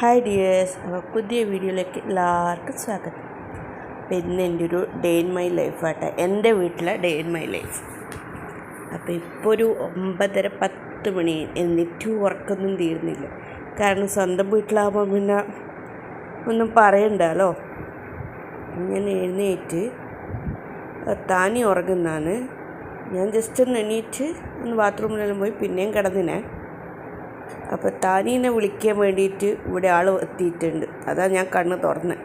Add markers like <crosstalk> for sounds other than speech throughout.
Hi dears. അപ്പോൾ പുതിയ വീഡിയോയിലേക്ക് എല്ലാവർക്കും സ്വാഗതം. അപ്പോൾ ഇന്ന് എന്റെ ഒരു ഡേ ഇൻ മൈ ലൈഫാട്ടെ എന്റെ വീട്ടിലെ ഡേ ഇൻ മൈ ലൈഫ്. അപ്പോൾ ഇപ്പോൾ ഒരു ഒമ്പതര പത്ത് മണി എന്നിട്ട് ഉറക്കൊന്നും തീരുന്നില്ല. കാരണം സ്വന്തം വീട്ടിലാകുമ്പോൾ പിന്നെ ഒന്നും പറയണ്ടല്ലോ ഞാൻ എഴുന്നേറ്റ് താനി ഉറങ്ങുന്നതാണ്. ഞാൻ ജസ്റ്റ് ഒന്ന് എണീറ്റ് ഒന്ന് ബാത്റൂമിലെല്ലാം പോയി പിന്നെയും കിടന്നിനെ. അപ്പോൾ താനീനെ വിളിക്കാൻ വേണ്ടിയിട്ട് ഇവിടെ ആൾ എത്തിയിട്ടുണ്ട്. അതാ ഞാൻ കണ്ണ് തുറന്ന്.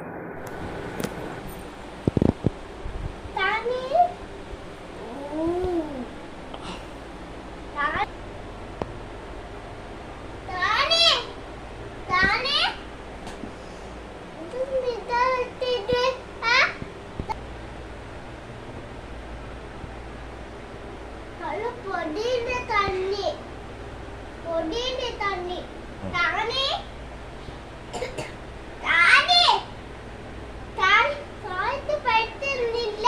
പൊടിയുടെ തണ്ണി പൊടിയുടെ തണ്ണി താനേ താനേ താൻ താഴത്ത് പറ്റുന്നില്ല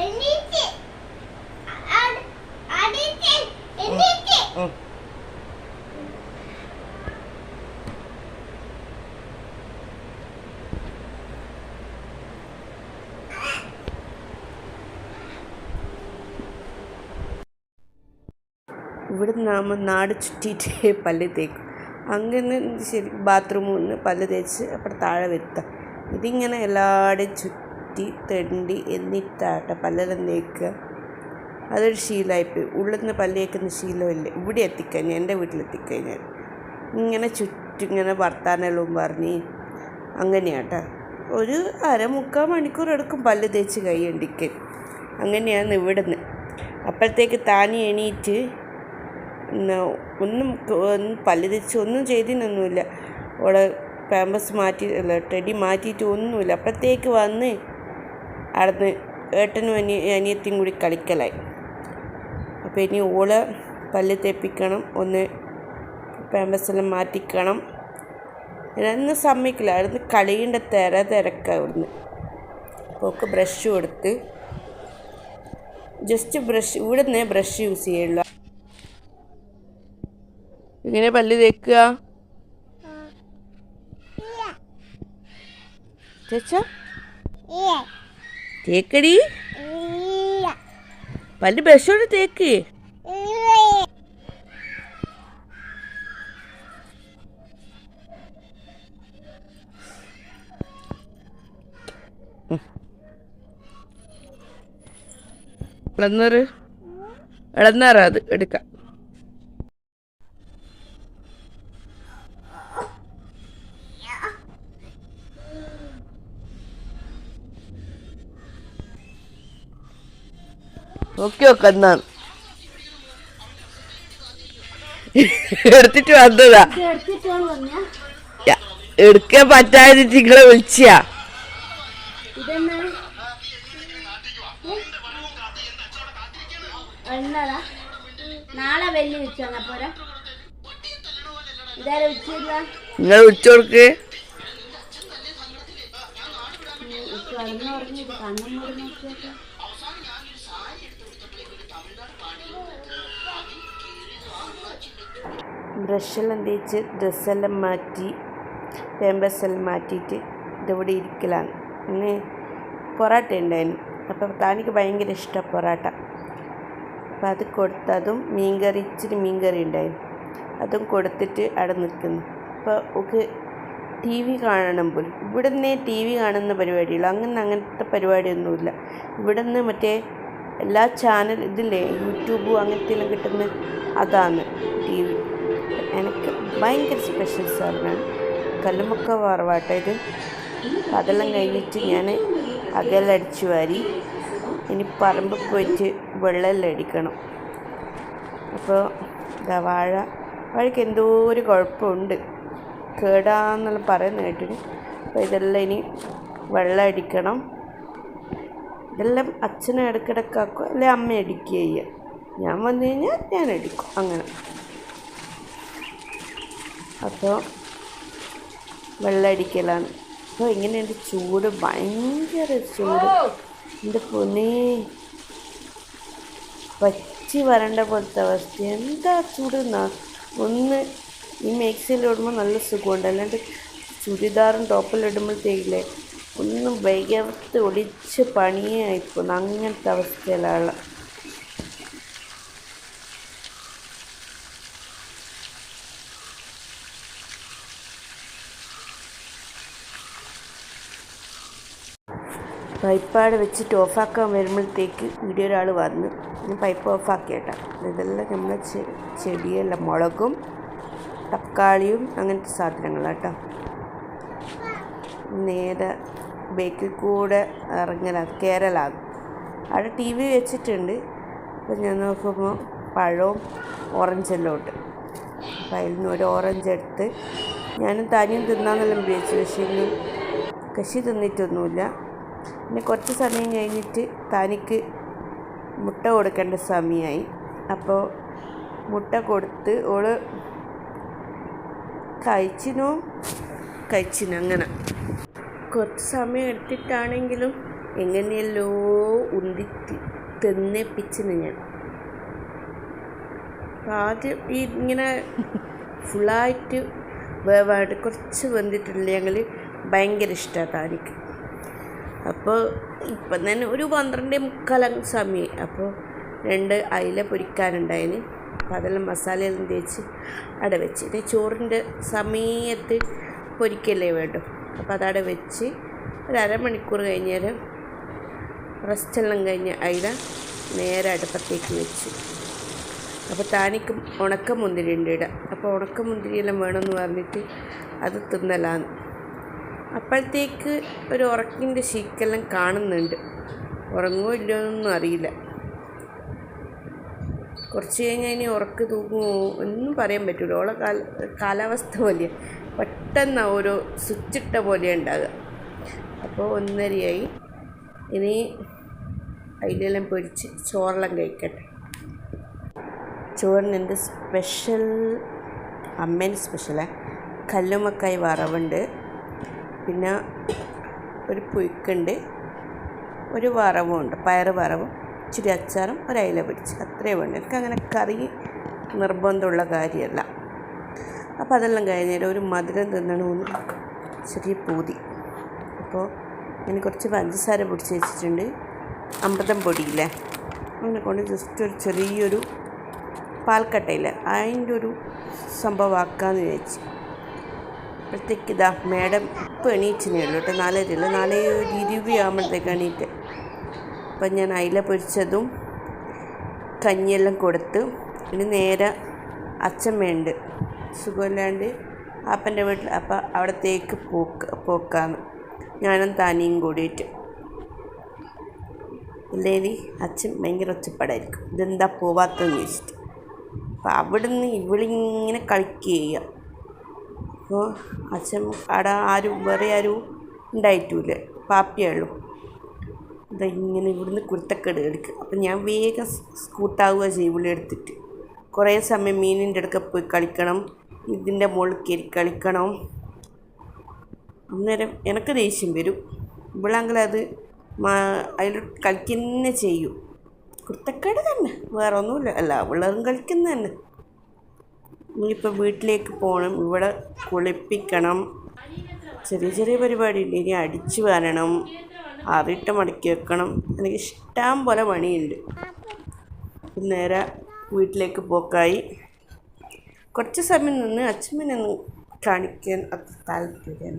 എണീറ്റ് അ- അടിച്ച് എണീറ്റ് ഇവിടെ നമ്മൾ നാട് ചുറ്റിയിട്ട് <laughs> പല്ല് തേക്കും. അങ്ങനെ ശരി ബാത്റൂമിൽ നിന്ന് പല്ല് തേച്ച് അപ്പോൾ താഴെ വരുത്താം. ഇതിങ്ങനെ എല്ലാവരുടെയും ചുറ്റി തെണ്ടി എന്നിട്ടാട്ടെ പല്ലെല്ലാം തേക്കുക. അതൊരു ശീലമായിപ്പോയി ഉള്ളിൽ നിന്ന് പല്ല് തേക്കുന്ന ശീലമില്ല. ഇവിടെ എത്തിക്കഴിഞ്ഞാൽ എന്റെ വീട്ടിലെത്തിക്കഴിഞ്ഞാൽ ഇങ്ങനെ ചുറ്റും ഇങ്ങനെ വർത്താനെല്ലാം പറഞ്ഞ് അങ്ങനെയാട്ടോ. ഒരു അരമുക്കാൽ മണിക്കൂർ എടുക്കും പല്ല് തേച്ച് കൈ കൈയണ്ടിക്കാൻ അങ്ങനെയാണ് ഇവിടുന്ന്. അപ്പോഴത്തേക്ക് താനി എണീറ്റ് ഒന്നും ക- ഒന്നും ചെയ്തിനൊന്നുമില്ല. അവിടെ പാമ്പസ് മാറ്റി അല്ല ടെഡി മാറ്റിയിട്ട് ഒന്നുമില്ല. അപ്പോഴത്തേക്ക് വന്ന് അവിടുന്ന് ഏട്ടനും അനിയ അനിയത്തിയും കൂടി കളിക്കലായി. അപ്പോൾ ഇനി ഓൾ പല്ല് തേപ്പിക്കണം ഒന്ന് പാമ്പസെല്ലാം മാറ്റിക്കണം. ഇതൊന്നും സമ്മതിക്കില്ല. അവിടുന്ന് കളിയേണ്ട തിര തിരക്ക അവിടുന്ന് അപ്പോൾ ബ്രഷ് കൊടുത്ത് ജസ്റ്റ് ബ്രഷ് ഇവിടുന്ന് ബ്രഷ് യൂസ് ചെയ്യുള്ളൂ. ഇങ്ങനെ പല്ല് തേക്കുക. ചേച്ചാ? തേക്കടി. പല്ല് ബ്രഷോട് തേക്ക്. ഇളന്നറ്. ഇളന്നാറാ അത് എടുക്കാം. നോക്കി നോക്ക എന്നാണ് എടുത്തിട്ട് വന്നതാ എടുക്കാൻ പറ്റാതെ നിങ്ങളെ വിളിച്ചാ നാളെ വെല്ലി വെച്ചു പോരാ ഇതാരെ ഉച്ചില്ല നിങ്ങൾ വിളിച്ചു കൊടുക്ക് പറഞ്ഞു കണ്ണും നോക്കിയൊക്കെ ബ്രഷെല്ലാം തേച്ച് ഡ്രസ്സെല്ലാം മാറ്റി പേമ്പസെല്ലാം മാറ്റിയിട്ട് ഇതവിടെ ഇരിക്കലാണ്. പിന്നെ പൊറാട്ട ഉണ്ടായിരുന്നു. അപ്പം താനിക്ക് ഭയങ്കര ഇഷ്ടം പൊറാട്ട. അപ്പം അത് കൊടുത്തതും മീൻകറി ഇച്ചിരി മീൻകറി ഉണ്ടായിരുന്നു. അതും കൊടുത്തിട്ട് അവിടെ നിൽക്കുന്നു. അപ്പോൾ ഒക്കെ ടി വി കാണണം പോലും. ഇവിടുന്ന് ടി വി കാണുന്ന പരിപാടിയുള്ളൂ. അങ്ങനെ അങ്ങനത്തെ പരിപാടിയൊന്നുമില്ല. ഇവിടുന്ന് മറ്റേ എല്ലാ ചാനൽ ഇതില്ലേ യൂട്യൂബും അങ്ങനത്തെ എല്ലാം കിട്ടുന്ന അതാണ് ടി വി. എനിക്ക് ഭയങ്കര സ്പെഷ്യൽ സാധനമാണ് കല്ലുമൊക്കെ വറവാട്ട ഇത്. അതെല്ലാം കഴിഞ്ഞിട്ട് ഞാൻ അകലടിച്ചു വാരി ഇനി പറമ്പിൽ പോയിട്ട് വെള്ളമെല്ലാം അടിക്കണം. അപ്പോൾ ഇതാ വാഴ വാഴയ്ക്ക് എന്തോ ഒരു കുഴപ്പമുണ്ട്. കേടാന്നെല്ലാം പറയുന്ന കേട്ടിന്. അപ്പോൾ ഇതെല്ലാം ഇനി വെള്ളം അടിക്കണം. ഇതെല്ലാം അച്ഛനെ ഇടയ്ക്കിടയ്ക്കാക്കും അല്ലെങ്കിൽ അമ്മ അടിക്കുക ചെയ്യുക ഞാൻ വന്നു കഴിഞ്ഞാൽ ഞാൻ അടിക്കും അങ്ങനെ. അപ്പോൾ വെള്ളമടിക്കലാണ്. അപ്പോൾ ഇങ്ങനെയുണ്ട് ചൂട് ഭയങ്കര ചൂട്. എന്റെ പൊന്നെ. പച്ചി വരണ്ട പോലത്തെ അവസ്ഥ. എന്താ ചൂട് ഒന്ന് ഈ മേക്സിലിടുമ്പോൾ നല്ല സുഖമുണ്ട്. അല്ലാണ്ട് ചുരിദാറും ടോപ്പിലിടുമ്പോഴത്തേക്കില്ലേ ഒന്നും വൈകത്ത് ഒളിച്ച് പണിയേ ആയിപ്പോകുന്നു അങ്ങനത്തെ അവസ്ഥയിലുള്ള പൈപ്പാട് വെച്ചിട്ട് ഓഫാക്കാൻ വരുമ്പോഴത്തേക്ക് ഇവിടെ ഒരാൾ വന്ന് പൈപ്പ് ഓഫാക്കി ഇതെല്ലാം നമ്മളെ ചെടിയല്ല മുളകും തക്കാളിയും അങ്ങനത്തെ സാധനങ്ങളാട്ടോ. നേരെ ബേക്കിൽ കൂടെ ഇറങ്ങലാ കേരളാകും അവിടെ ടി വി വെച്ചിട്ടുണ്ട്. അപ്പോൾ ഞാൻ നോക്കുമ്പോൾ പഴവും ഓറഞ്ചെല്ലാം ഉണ്ട്. അപ്പം അതിൽ നിന്ന് ഒരു ഓറഞ്ച് എടുത്ത് ഞാനും തനിയും തിന്നാന്നെല്ലാം വിചാരിച്ചു. പക്ഷേ ഇന്ന് കശി തിന്നിട്ടൊന്നുമില്ല. പിന്നെ കുറച്ച് സമയം കഴിഞ്ഞിട്ട് തനിക്ക് മുട്ട കൊടുക്കേണ്ട സമയമായി. അപ്പോൾ മുട്ട കൊടുത്ത് ഓൾ കഴിച്ചിനു കഴിച്ചിനു അങ്ങനെ. കുറച്ച് സമയം എടുത്തിട്ടാണെങ്കിലും എങ്ങനെയല്ലോ ഉന്തി തിന്നിപ്പിച്ചിന് ഞാൻ. ആദ്യം ഈ ഇങ്ങനെ ഫുള്ളായിട്ട് വേവായിട്ട് കുറച്ച് വെന്തിട്ടില്ലെങ്കിൽ ഭയങ്കര ഇഷ്ടമാണ് താനിക്ക്. അപ്പോൾ ഇപ്പം തന്നെ ഒരു പന്ത്രണ്ട് മുക്കാലം സമയം. അപ്പോൾ രണ്ട് അയില പൊരിക്കാനുണ്ടായിന്. അപ്പം അതെല്ലാം മസാലയെല്ലാം തേച്ച് അട വെച്ച്. ഇനി ചോറിന്റെ സമയത്ത് പൊരിക്കല്ലേ വേണ്ടു. അപ്പോൾ അതവിടെ വെച്ച് ഒരു അരമണിക്കൂർ കഴിഞ്ഞേരം റെസ്റ്റെല്ലാം കഴിഞ്ഞ് അയില നേരെ അടുപ്പത്തേക്ക് വെച്ച്. അപ്പോൾ താനിക്ക് ഉണക്കമുന്തിരി ഉണ്ട് ഇടാം അപ്പോൾ ഉണക്കമുന്തിരിയെല്ലാം വേണമെന്ന് പറഞ്ഞിട്ട് അത് തിന്നലാന്ന്. അപ്പോഴത്തേക്ക് ഒരു ഉറക്കിന്റെ ശീക്കെല്ലാം കാണുന്നുണ്ട്. ഉറങ്ങുമോ ഇല്ലയോ എന്നൊന്നും അറിയില്ല. കുറച്ച് കഴിഞ്ഞാൽ ഇനി ഉറക്ക് തൂങ്ങുമോ ഒന്നും പറയാൻ പറ്റില്ല ഓളെ കാല കാലാവസ്ഥ പോലെ പെട്ടെന്ന് ഓരോ സ്വിച്ചിട്ട പോലെ ഉണ്ടാകുക അപ്പോൾ ഒന്നരയായി. ഇനി അതിലെല്ലാം പൊരിച്ച് ചോറെല്ലാം കഴിക്കട്ടെ. ചോറിന് എന്റെ സ്പെഷ്യൽ? അമ്മേന്റെ സ്പെഷ്യലാണ് കല്ലുമക്കായി വറവുണ്ട്. പിന്നെ ഒരു പുഴുക്കുണ്ട് ഒരു വറവും ഉണ്ട് പയർ വറവും ഇച്ചിരി അച്ചാറും ഒരു പിടിച്ച് അത്രയേ വേണ്ടു. എനിക്ക് അങ്ങനെ കറി നിർബന്ധമുള്ള കാര്യമല്ല. അപ്പോൾ അതെല്ലാം കഴിഞ്ഞാൽ ഒരു മധുരം തിന്നണമെന്ന് ചെറിയ പൂതി. അപ്പോൾ ഞാൻ കുറച്ച് പഞ്ചസാര പൊടിച്ച് വെച്ചിട്ടുണ്ട്. അമൃതം പൊടിയില്ലേ? അങ്ങനെ കൊണ്ട് ജസ്റ്റ് ഒരു ചെറിയൊരു പാൽക്കട്ടയില്ലേ അതിന്റെ ഒരു സംഭവമാക്കാമെന്ന് വിചാരിച്ചു. അപ്പോഴത്തേക്ക് ഇതാ മാഡം ഇപ്പോൾ എണീച്ചിനേ ഉള്ളൂ കേട്ടോ. നാലരയില്ല നാളെ ഒരു ഇരുപയാകുമ്പോഴത്തേക്ക് എണീറ്റ്. അപ്പം ഞാൻ അയില പൊരിച്ചതും കഞ്ഞിയെല്ലാം കൊടുത്ത് ഇനി നേരെ അച്ഛമ്മയുണ്ട് സുഖമില്ലാണ്ട് അപ്പന്റെ വീട്ടിൽ അപ്പം അവിടത്തേക്ക് പോക്ക് പോക്കാന്ന്. ഞാനും താനിയും കൂടിയിട്ട്. ഇല്ലേലി അച്ഛൻ ഭയങ്കര ഒച്ചപ്പാടായിരിക്കും. ഇതെന്താ പോവാത്തെന്ന് ചോദിച്ചിട്ട്. അപ്പം അവിടുന്ന് ഇവളിങ്ങനെ കളിക്കുക ചെയ്യുക അപ്പോൾ അച്ഛൻ അവിടെ ആരും വേറെ ആരും ഉണ്ടായിട്ടില്ല. പാപ്പിയുള്ളൂ അത് ഇങ്ങനെ ഇവിടുന്ന് കുരുത്തക്കേട് എടുക്കുക അപ്പം ഞാൻ വേഗം സ്കൂട്ടാവുക ചെയ്യും എടുത്തിട്ട്. കുറേ സമയം മീനിന്റെ അടുക്ക പോയി കളിക്കണം. ഇതിന്റെ മുകളിൽ കയറി കളിക്കണം. അന്നേരം എനിക്ക് ദേഷ്യം വരും. ഇവിളെങ്കിൽ അത് അതിൽ കളിക്കുന്ന ചെയ്യും. കുരുത്തക്കേട് തന്നെ. വേറെ ഒന്നുമില്ല അല്ല അവളും കളിക്കുന്ന തന്നെ ഇനിയിപ്പോൾ വീട്ടിലേക്ക് പോകണം. ഇവിടെ കുളിപ്പിക്കണം. ചെറിയ ചെറിയ പരിപാടിയുണ്ട് ഇനി അടിച്ചു വരണം. അറിയിട്ട് മടക്കി വെക്കണം. എനിക്ക് ഇഷ്ടം പോലെ പണിയുണ്ട്. നേരെ വീട്ടിലേക്ക് പോക്കായി. കുറച്ച് സമയം നിന്ന് അച്ഛമ്മനെ ഒന്ന് കാണിക്കാൻ അത്ര താല്പര്യം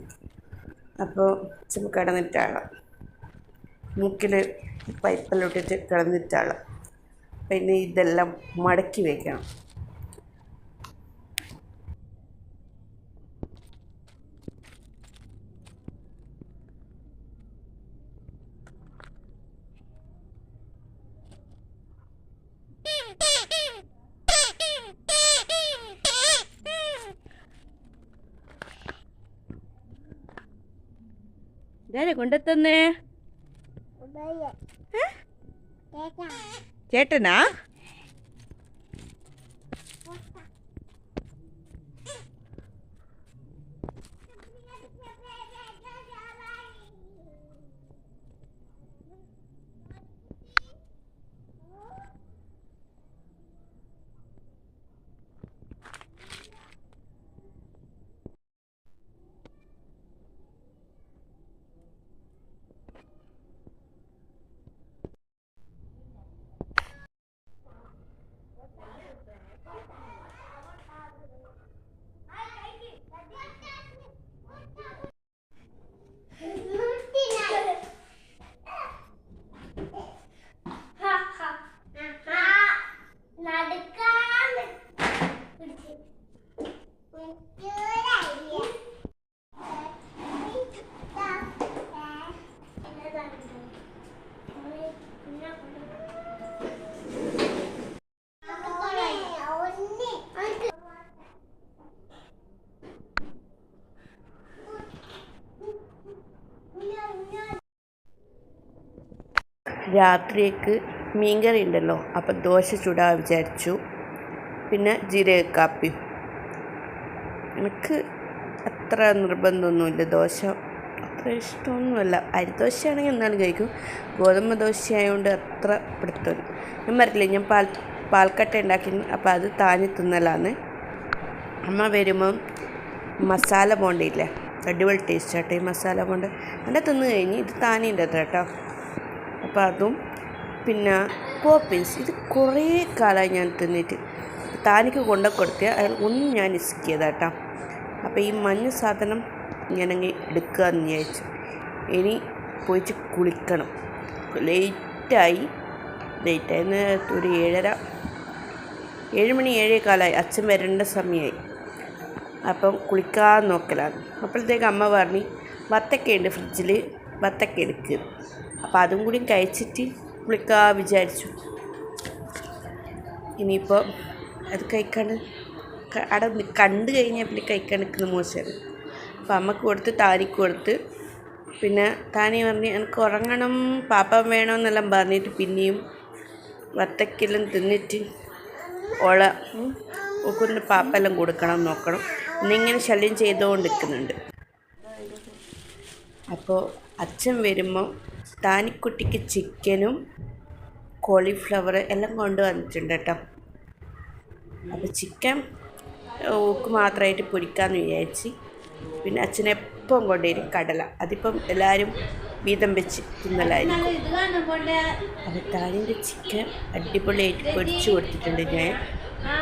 അപ്പോൾ അച്ഛമ്മ കിടന്നിട്ടാളാം മൂക്കിൽ പൈപ്പെല്ലാം ഇട്ടിട്ട് കിടന്നിട്ടാളാം പിന്നെ ഇതെല്ലാം മടക്കി വയ്ക്കണം ഇതാരെ കൊണ്ടെത്തന്നേ? ചേട്ടനാ? രാത്രിയേക്ക് മീൻകറി ഉണ്ടല്ലോ അപ്പം ദോശ ചുടാൻ വിചാരിച്ചു. പിന്നെ ജീരക കാപ്പി. എനിക്ക് അത്ര നിർബന്ധമൊന്നുമില്ല ദോശ. അത്ര ഇഷ്ടമൊന്നുമല്ല. അരിദോശയാണെങ്കിൽ എന്നാലും കഴിക്കും. ഗോതമ്പ് ദോശ ആയതുകൊണ്ട് അത്ര പിടുത്തമില്ല. ഞാൻ പറഞ്ഞില്ലേ ഞാൻ പാൽ പാൽക്കട്ട ഉണ്ടാക്കി അപ്പോൾ അത് താഞ്ഞു തിന്നലാന്ന്. അമ്മ വരുമ്പം മസാല പോണ്ടിയില്ലേ? അടിപൊളി ടേസ്റ്റ് ആട്ടെ ഈ മസാല ബോണ്ട അങ്ങനെ തിന്ന് കഴിഞ്ഞ് ഇത് താനിന്റെ കേട്ടോ അപ്പോൾ അതും പിന്നെ പോപ്പിൻസ് ഇത് കുറേ കാലമായി ഞാൻ തിന്നിട്ട്. താനിക്ക് കൊണ്ട കൊടുത്തിയ അയാൾ ഒന്നും ഞാൻ ഇസ്കിയതാട്ടോ അപ്പോൾ ഈ മഞ്ഞ സാധനം ഞാനങ്ങ് എടുക്കുക എന്ന് വിചാരിച്ചു. ഇനി പോയിട്ട് കുളിക്കണം. ലേറ്റായി. ലേറ്റായി എന്ന് ഒരു ഏഴര ഏഴ് മണി ഏഴേ കാലമായി അച്ഛൻ വരേണ്ട സമയമായി. അപ്പം കുളിക്കാൻ നോക്കലാണ്. അപ്പോഴത്തേക്ക് അമ്മ പറഞ്ഞു വത്തക്കയുണ്ട് ഫ്രിഡ്ജിൽ വത്തക്ക എടുക്കുക അപ്പം അതും കൂടി കഴിച്ചിട്ട് കുളിക്കാൻ വിചാരിച്ചു. ഇനിയിപ്പോൾ അത് കഴിക്കാണ്ട് അവിടെ കണ്ട് കഴിഞ്ഞാൽ പിന്നെ കഴിക്കാൻ നിൽക്കുന്ന മോശമാണ് അപ്പം അമ്മയ്ക്ക് കൊടുത്ത് താനിക്ക് കൊടുത്ത് പിന്നെ താനി പറഞ്ഞ് എനിക്ക് ഉറങ്ങണം പാപ്പം വേണമെന്നെല്ലാം പറഞ്ഞിട്ട് പിന്നെയും വത്തക്കെല്ലാം തിന്നിട്ട് ഓള ഓക്കൊന്ന് പാപ്പെല്ലാം കൊടുക്കണം നോക്കണം. എന്നിങ്ങനെ ശല്യം ചെയ്തുകൊണ്ട് നിൽക്കുന്നുണ്ട് അപ്പോൾ അച്ഛൻ വരുമ്പോൾ താനിക്കുട്ടിക്ക് ചിക്കനും കോളിഫ്ലവർ എല്ലാം കൊണ്ടുവന്നിട്ടുണ്ട് കേട്ടോ. അപ്പോൾ ചിക്കൻ ഓക്ക് മാത്രമായിട്ട് പൊരിക്കാമെന്ന് വിചാരിച്ച്. പിന്നെ അച്ഛനെപ്പം കൊണ്ടുവരും കടല. അതിപ്പം എല്ലാവരും വീതം വെച്ച് തിന്നലായിരിക്കും. അപ്പോൾ താനിന്റെ ചിക്കൻ. അടിപൊളിയായിട്ട് പൊരിച്ചു കൊടുത്തിട്ടുണ്ട് ഞാൻ. ആ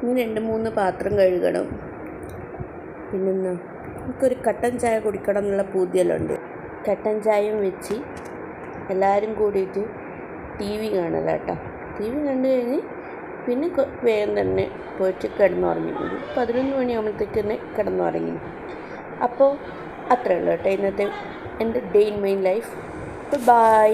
അമ്മ രണ്ട് മൂന്ന് പാത്രം കഴുകണം. പിന്നെന്നാ എനിക്കൊരു കട്ടൻ ചായ കുടിക്കണം എന്നുള്ള പൂതിയെല്ലാം ഉണ്ട്. കട്ടൻ ചായയും വെച്ച് എല്ലാവരും കൂടിയിട്ട് ടി വി കാണുക കേട്ടോ. ടി വി കണ്ടു കഴിഞ്ഞ് പിന്നെ വേഗം തന്നെ പോയിട്ട് കിടന്നുറങ്ങി. ഒരു പതിനൊന്ന് മണിയാകുമ്പോഴത്തേക്ക് തന്നെ കിടന്നുറങ്ങി. അപ്പോൾ അത്രയേ ഉള്ളൂ കേട്ടോ ഇന്നത്തെ എന്റെ day in my life. Bye